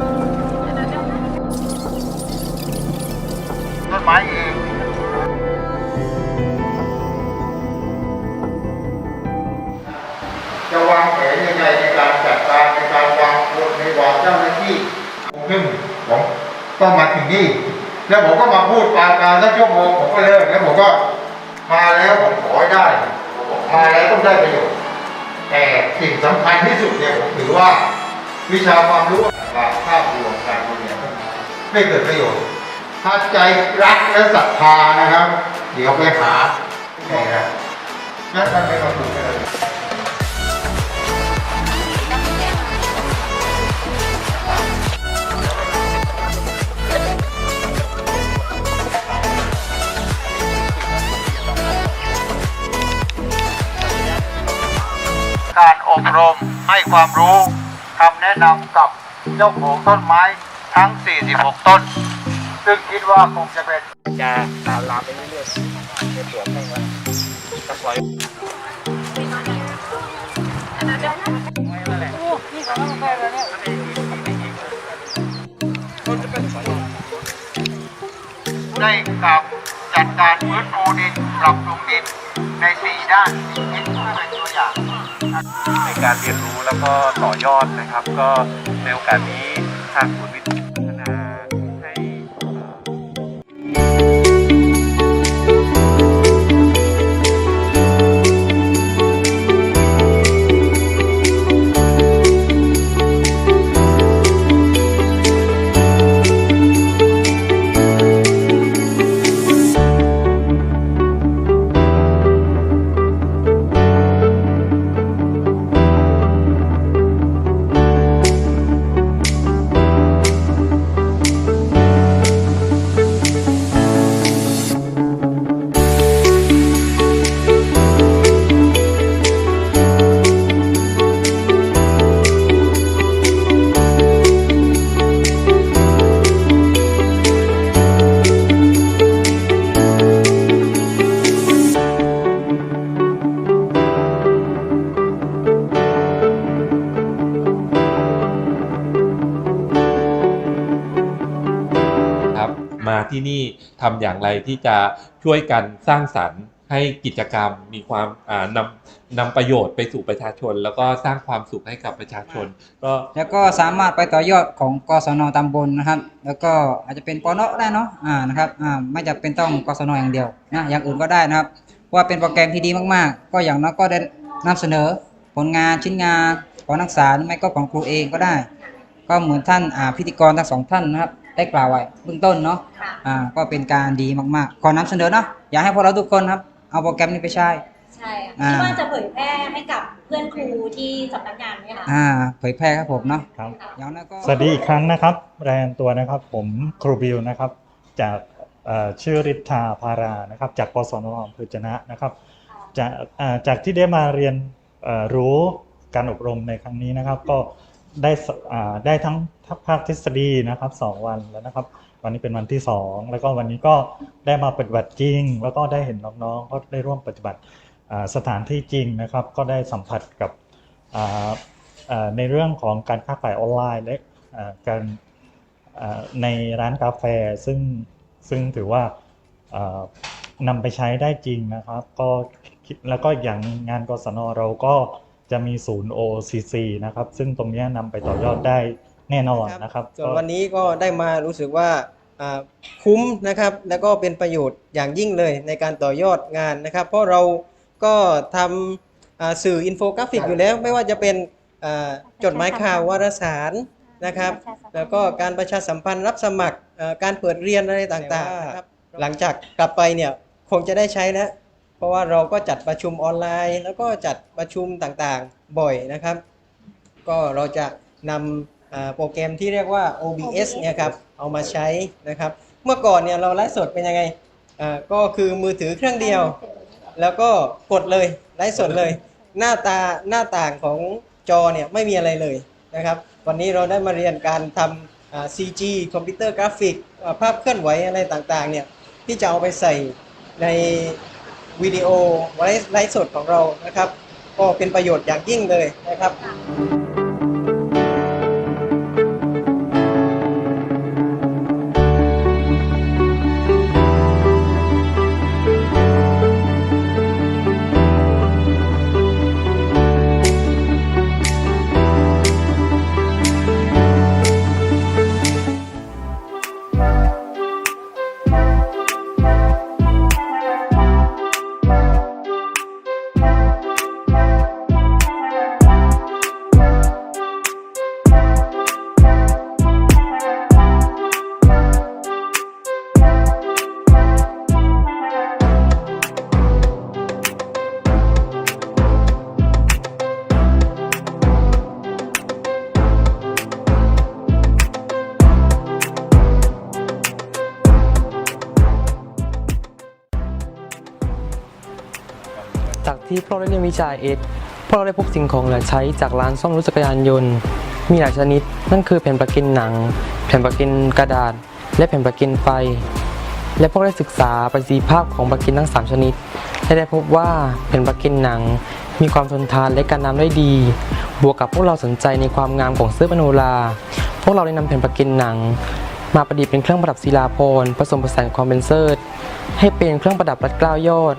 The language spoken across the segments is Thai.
ต้องจะวางแผนยังไงในการจัดการในการวางคนในวางเจ้าหน้าที่ซึ่งผมก็มาถึงนี่ แล้วผมก็มาพูดปาการสักชั่วโมงผมก็เลิกแล้วผมก็มาแล้วผมขอได้ มาแล้วต้องได้ประโยชน์แต่สิ่งสำคัญที่สุดเนี่ยผมถือว่า วิชาความรู้ว่าภาพรวมการเรียนไม่เกิดประโยชน์ ถ้าใจรักและศรัทธานะครับ เดี๋ยวไปหาไงนะนั่นมันเป็นความถูกเลยการอบรมให้ความรู้ำแนะนำกับเจ้าของต้นไม้ทั้ง 46 ต้น ซึ่งคิดว่าคงจะเป็นจะลามลามไปเรื่อยๆในเปลือกแห้งแล้วจะปล่อยไม่นั่นแหละนี่เขาต้องไปแล้วเนี่ยมันจะป็นสายได้กับจัดการฟื้นฟูดินปรับปรุงดินใน4ด้าน การเรียนรู้แล้วก็ต่อยอดนะครับ ก็ในโอกาสนี้ทางศูนย์วิทย ที่นี่ทำอย่างไรที่จะช่วยกันสร้างสรรค์ ให้กิจกรรมมีความอ่านำนำประโยชน์ไปสู่ประชาชน แล้วก็สร้างความสุขให้กับประชาชน ก็แล้วก็สามารถไปต่อยอดของกศนตำบลนะครับ แล้วก็อาจจะเป็นปนได้เนาะอ่านะครับอ่าไม่จำเป็นต้องกศนอย่างเดียวนะอย่างอื่นก็ได้นะครับเพราะว่าเป็นโปรแกรมที่ดีมากๆ ก็อย่างน้อยก็ได้นำเสนอผลงานชิ้นงานของนักศึกษาหรือไม่ก็ของครูเองก็ได้ ก็เหมือนท่านอ่าพิธีกรทั้งสองท่านนะครับ ได้กล่าวไว้เบื้องต้นเนาะค่ะ อ่าก็เป็นการดีมากๆ ขอนำเสนอเนาะอยากให้พวกเราทุกคนครับ เอาโปรแกรมนี้ไปใช้ ใช่ค่ะอ่าคิดว่าจะเผยแพร่ให้กับเพื่อนครูที่สำนักงานไหมคะ อ่าเผยแพร่ครับผมเนาะครับ อย่างนั้นก็ สวัสดีอีกครั้งนะครับ รายงานตัวนะครับ ผมครูบิวนะครับ จากเอ่อชื่อฤทธาภารานะครับ จากกศนอำเภอจนะนะครับ จากอ่าจากที่ได้มาเรียนเอ่อรู้การอบรมในครั้งนี้นะครับ ก็ ได้ได้ทั้งภาคทฤษฎีนะครับสองวันแล้วนะครับ วันนี้เป็นวันที่สองแล้วก็วันนี้ก็ได้มาปฏิบัติจริง แล้วก็ได้เห็นน้องๆก็ได้ร่วมปฏิบัติสถานที่จริงนะครับ ก็ได้สัมผัสกับในเรื่องของการค้าขายออนไลน์และการในร้านกาแฟซึ่งซึ่งถือว่านำไปใช้ได้จริงนะครับ ก็แล้วก็อย่างงานกศนเราก็ จะมีศูนย์ OCC นะครับ ซึ่งตรงเนี้ยนำไปต่อยอดได้แน่นอนนะครับส่วนก็วันนี้ก็ได้มารู้สึกว่าอ่าคุ้มนะครับ แล้วก็เป็นประโยชน์อย่างยิ่งเลยในการต่อยอดงานนะครับ เพราะเราก็ทำอ่าสื่ออินโฟกราฟิกอยู่แล้ว ไม่ว่าจะเป็นอ่าจดหมายข่าววารสารนะครับ แล้วก็การประชาสัมพันธ์รับสมัครอ่าการเปิดเรียนอะไรต่างๆนะครับหลังจากกลับไปเนี่ยคงจะได้ใช้แล้ว เพราะว่าเราก็จัดประชุมออนไลน์ แล้วก็จัดประชุมต่างๆบ่อยนะครับ ก็เราจะนำอ่าโปรแกรมที่เรียกว่า OBS เนี่ยครับเอามาใช้นะครับ เมื่อก่อนเนี่ยเราไลฟ์สดเป็นยังไงอ่าก็คือมือถือเครื่องเดียว แล้วก็กดเลยไลฟ์สดเลย หน้าตาหน้าต่างของจอเนี่ยไม่มีอะไรเลยนะครับ วันนี้เราได้มาเรียนการทำอ่า CG คอมพิวเตอร์กราฟิกอ่าภาพเคลื่อนไหวอะไรต่างๆเนี่ยที่จะเอาไปใส่ใน วิดีโอไว้ไลฟ์สดของเรานะครับ ก็เป็นประโยชน์อย่างยิ่งเลยนะครับ พวกเราได้เรียนวิชาเอสพวกเราได้พบสิ่งของเหลือใช้จากร้านซ่อมรถจักรยานยนต์ มีหลายชนิด นั่นคือแผ่นประกันหนัง แผ่นประกันกระดาษ และแผ่นประกันไฟ และพวกเราได้ศึกษาประสิทธิภาพของประกันทั้ง 3 ชนิด และได้พบว่าแผ่นประกันหนัง มีความทนทานและกันน้ำได้ดี บวกกับพวกเราสนใจในความงามของเสื้อปโนรา พวกเราได้นำแผ่นประกันหนังมาประดิษฐ์เป็นเครื่องประดับศิลาพรผสมผสานความเป็นเซิร์ให้เป็นเครื่องประดับรัดเกล้ายอด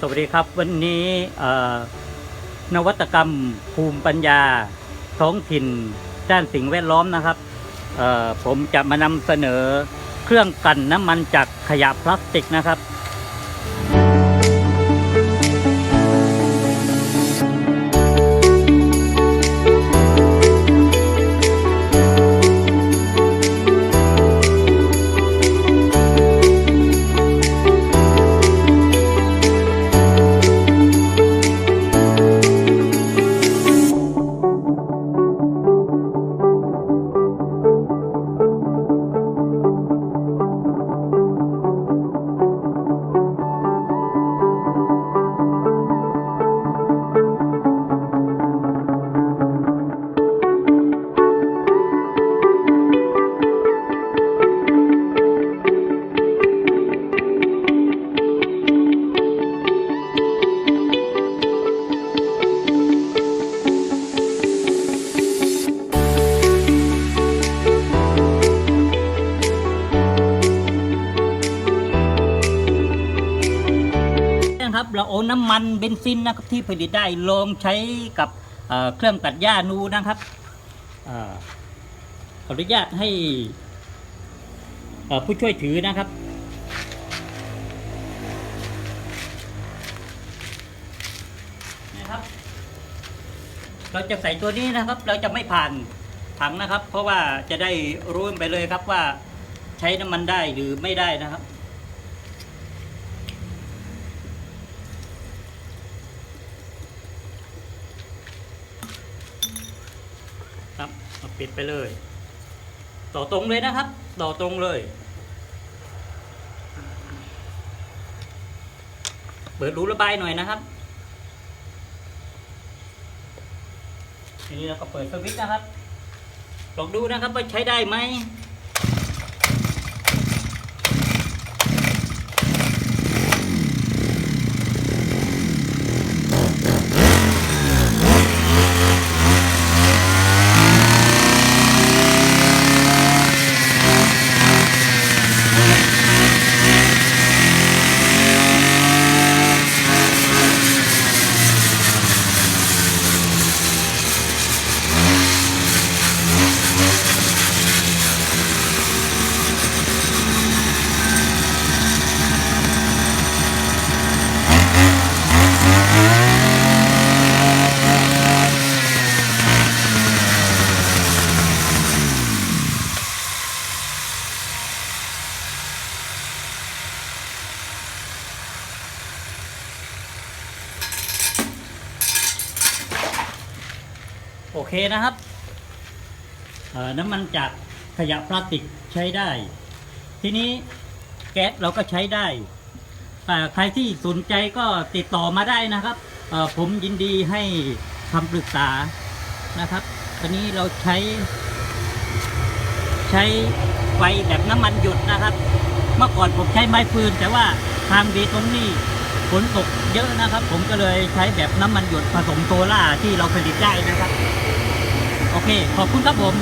สวัสดีครับวันนี้นวัตกรรมภูมิปัญญาท้องถิ่นด้านสิ่งแวดล้อมนะครับ ผมจะมานำเสนอเครื่องกันน้ำมันจากขยะพลาสติกนะครับ เราเอาน้ำมันเบนซินนะครับที่ผลิตได้ลองใช้กับเเครื่องตัดหญ้านูนะครับอขออนุญาตให้ผู้ช่วยถือนะครับนะครับ เราจะใส่ตัวนี้นะครับ เราจะไม่ผ่านถังนะครับ เพราะว่าจะได้รู้ไปเลยครับว่าใช้น้ำมันได้หรือไม่ได้นะครับ ปิดไปเลย ต่อตรงเลยนะครับ ต่อตรงเลย เปิดรูระบายหน่อยนะครับทีนี้เราก็เปิดสวิตช์นะครับ ลองดูนะครับว่าใช้ได้ไหม โอเคนะครับน้ำมันจากขยะพลาสติกใช้ได้ ทีนี้แก๊สเราก็ใช้ได้แต่ใครที่สนใจก็ติดต่อมาได้นะครับ ผมยินดีให้คำปรึกษานะครับตอนนี้เราใช้ ใช้ไฟแบบน้ำมันหยดนะครับ เมื่อก่อนผมใช้ไม้ฟืน แต่ว่าทางดีตรงนี้ ฝนตกเยอะนะครับ ผมก็เลยใช้แบบน้ำมันหยดผสมโซล่าที่เราผลิตได้นะครับ โอเค ขอบคุณครับผม